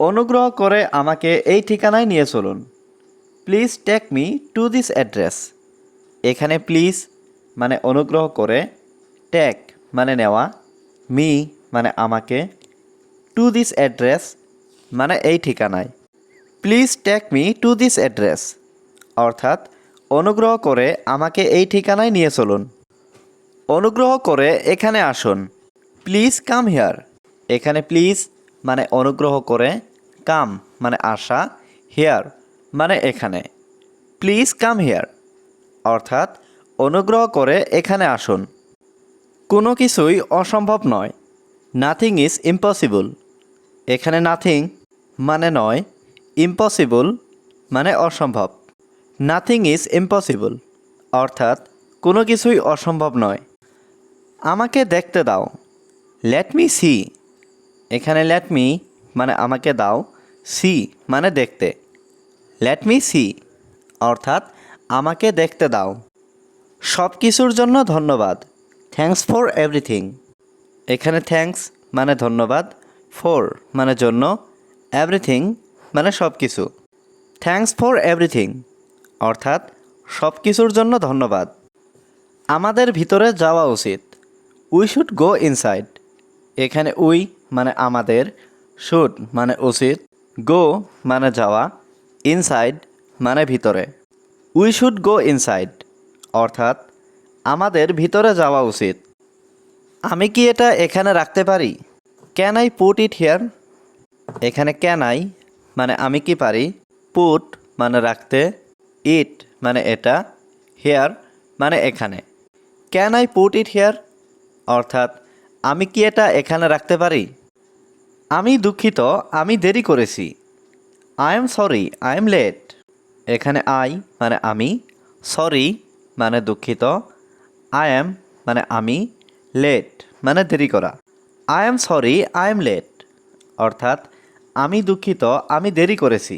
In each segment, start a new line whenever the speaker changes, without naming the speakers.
অনুগ্রহ করে আমাকে এই ঠিকানায় নিয়ে চলুন। Please take me to this address এখানে প্লিজ মানে অনুগ্রহ করে টেক মানে নেওয়া মি মানে আমাকে টু দিস অ্যাড্রেস মানে এই ঠিকানায়। Please take me to this address অর্থাৎ অনুগ্রহ করে আমাকে এই ঠিকানায় নিয়ে চলুন। অনুগ্রহ করে এখানে আসুন। প্লিজ কাম হিয়ার এখানে প্লিজ মানে অনুগ্রহ করে কাম মানে আসা হেয়ার মানে এখানে। প্লিজ কাম হিয়ার অর্থাৎ, অনুগ্রহ করে এখানে আসুন। কোনো কিছুই অসম্ভব নয়। নাথিং ইজ ইম্পসিবল এখানে নাথিং মানে নয় ইম্পসিবল মানে অসম্ভব। নাথিং ইজ ইম্পসিবল অর্থাৎ, কোনো কিছুই অসম্ভব নয়। আমাকে দেখতে দাও। লেট মি সি এখানে লেট মি মানে আমাকে দাও সি মানে দেখতে। লেট মি সি অর্থাৎ আমাকে দেখতে দাও। সব কিছুর জন্য ধন্যবাদ। থ্যাংকস ফর এভরিথিং এখানে থ্যাঙ্কস মানে ধন্যবাদ। ফর মানে জন্য। এভরিথিং মানে সব কিছু থ্যাঙ্কস ফর এভরিথিং অর্থাৎ সব কিছুর জন্য ধন্যবাদ। আমাদের ভিতরে যাওয়া উচিত। উই শুড গো ইনসাইড এখানে উই মানে আমাদের শুট মানে উচিত গো মানে যাওয়া ইনসাইড মানে ভিতরে। উই শুড গো ইনসাইড অর্থাৎ আমাদের ভিতরে যাওয়া উচিত। আমি কি এটা এখানে রাখতে পারি? Can I put it here এখানে ক্যান আই মানে আমি কি পারি? পুট মানে রাখতে ইট মানে এটা হেয়ার মানে এখানে। Can I put it here অর্থাৎ আমি কি এটা এখানে রাখতে পারি? আমি দুঃখিত, আমি দেরি করেছি। I am sorry I am late এখানে আই মানে আমি সরি মানে দুঃখিত আই এম মানে আমি লেট মানে দেরি করা। I am sorry I am late অর্থাৎ, আমি দুঃখিত, আমি দেরি করেছি।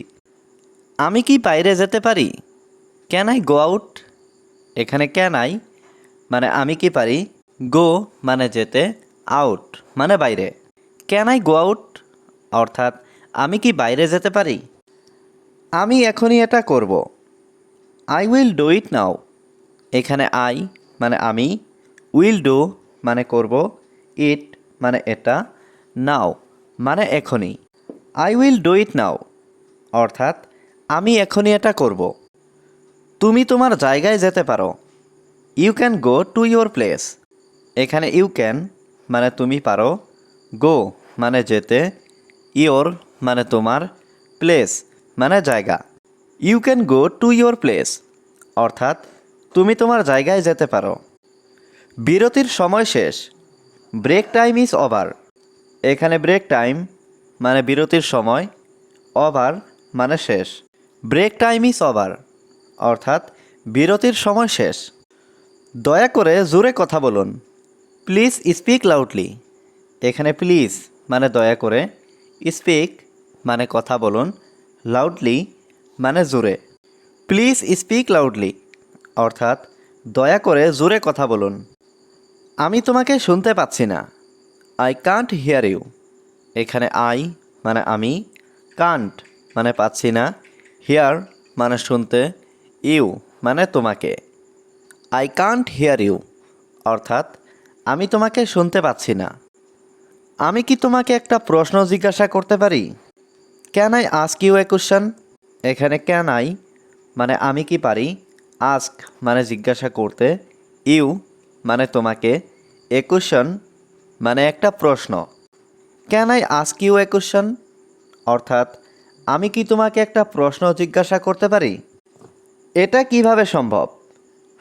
আমি কি বাইরে যেতে পারি? ক্যান আই গো আউট এখানে ক্যান আই মানে আমি কি পারি? গো মানে যেতে আউট মানে বাইরে। ক্যান আই গো আউট অর্থাৎ, আমি কি বাইরে যেতে পারি? আমি এখনই এটা করব। I will do it now এখানে আই মানে আমি উইল ডু মানে করব। ইট মানে এটা নাও মানে এখনই। I will do it now অর্থাৎ, আমি এখনই এটা করব। তুমি তোমার জায়গায় যেতে পারো। You can go to your place এখানে ইউ ক্যান মানে তুমি পারো। গো মানে যেতে। ইয়োর মানে তোমার প্লেস মানে জায়গা। You can go to your place. অর্থাৎ তুমি তোমার জায়গায় যেতে পারো। বিরতির সময় শেষ। Break time is over. এখানে ব্রেক টাইম মানে বিরতির সময়। ওভার মানে শেষ। Break time is over. অর্থাৎ বিরতির সময় শেষ। দয়া করে জোরে কথা বলুন। Please speak loudly. এখানে প্লিজ মানে দয়া করে। স্পিক মানে কথা বলুন, লাউডলি মানে জোরে। প্লিজ স্পিক লাউডলি, অর্থাৎ দয়া করে জোরে কথা বলুন। আমি তোমাকে শুনতে পাচ্ছি না। আই কান্ট হিয়ার ইউ এখানে আই মানে আমি কান্ট মানে পাচ্ছি না। হিয়ার মানে শুনতে ইউ মানে তোমাকে। আই কান্ট হিয়ার ইউ অর্থাৎ আমি তোমাকে শুনতে পাচ্ছি না। আমি কি তোমাকে একটা প্রশ্ন জিজ্ঞাসা করতে পারি? Can I ask you a question এখানে ক্যান আই মানে আমি কি পারি? আস্ক মানে জিজ্ঞাসা করতে। ইউ মানে তোমাকে। এ কোশ্চেন মানে একটা প্রশ্ন। Can I ask you a question অর্থাৎ, আমি কি তোমাকে একটা প্রশ্ন জিজ্ঞাসা করতে পারি? এটা কীভাবে সম্ভব?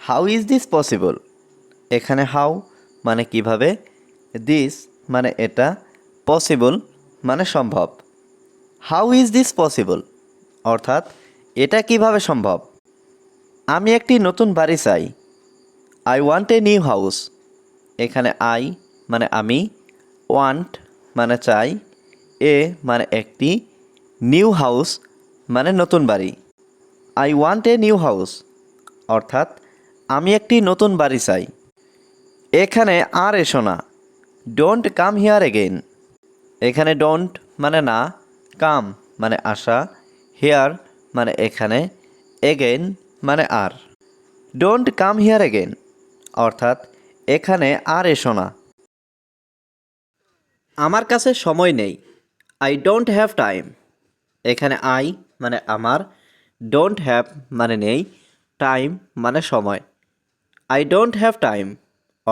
হাউ ইজ দিস পসিবল এখানে হাউ মানে কীভাবে? দিস মানে এটা পসিবল মানে সম্ভব। হাউ ইজ দিস পসিবল অর্থাৎ এটা কীভাবে সম্ভব? আমি একটি নতুন বাড়ি চাই। I want a new house এখানে আই মানে আমি ওয়ান্ট মানে চাই। এ মানে একটি নিউ হাউস মানে নতুন বাড়ি। I want a new house অর্থাৎ আমি একটি নতুন বাড়ি চাই। এখানে আর এসো না। ডোন্ট কাম হিয়ার এগেইন এখানে ডোন্ট মানে না কাম মানে আসা হেয়ার মানে এখানে এগেইন মানে আর। ডোন্ট কাম হিয়ার এগেইন অর্থাৎ এখানে আর এসো না। আমার কাছে সময় নেই। আই ডোন্ট হ্যাভ টাইম এখানে আই মানে আমার ডোন্ট হ্যাভ মানে নেই। টাইম মানে সময়। আই ডোন্ট হ্যাভ টাইম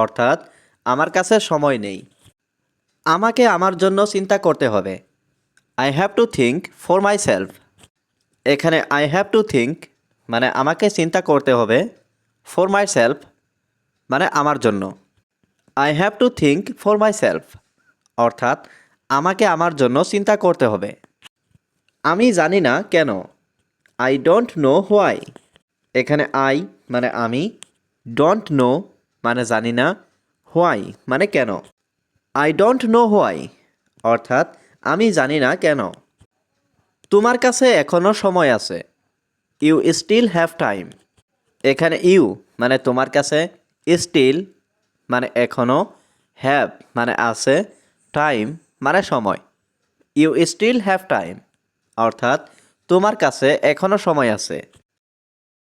অর্থাৎ, আমার কাছে সময় নেই। আমাকে আমার জন্য চিন্তা করতে হবে। I have to think for myself এখানে আই হ্যাভ টু থিঙ্ক মানে আমাকে চিন্তা করতে হবে ফর মাই সেলফ মানে আমার জন্য। I have to think for myself অর্থাৎ, আমাকে আমার জন্য চিন্তা করতে হবে। আমি জানি না কেন। আই ডোন্ট নো হোয়াই এখানে আই মানে আমি ডোন্ট নো মানে জানি না। হোয়াই? মানে কেন? আই ডোন্ট নো হোয়াই অর্থাৎ, আমি জানি না কেন। তোমার কাছে এখনও সময় আছে। ইউ স্টিল হ্যাভ টাইম এখানে ইউ মানে তোমার কাছে স্টিল মানে এখনও হ্যাভ মানে আছে। টাইম মানে সময়। ইউ স্টিল হ্যাভ টাইম অর্থাৎ, তোমার কাছে এখনও সময় আছে।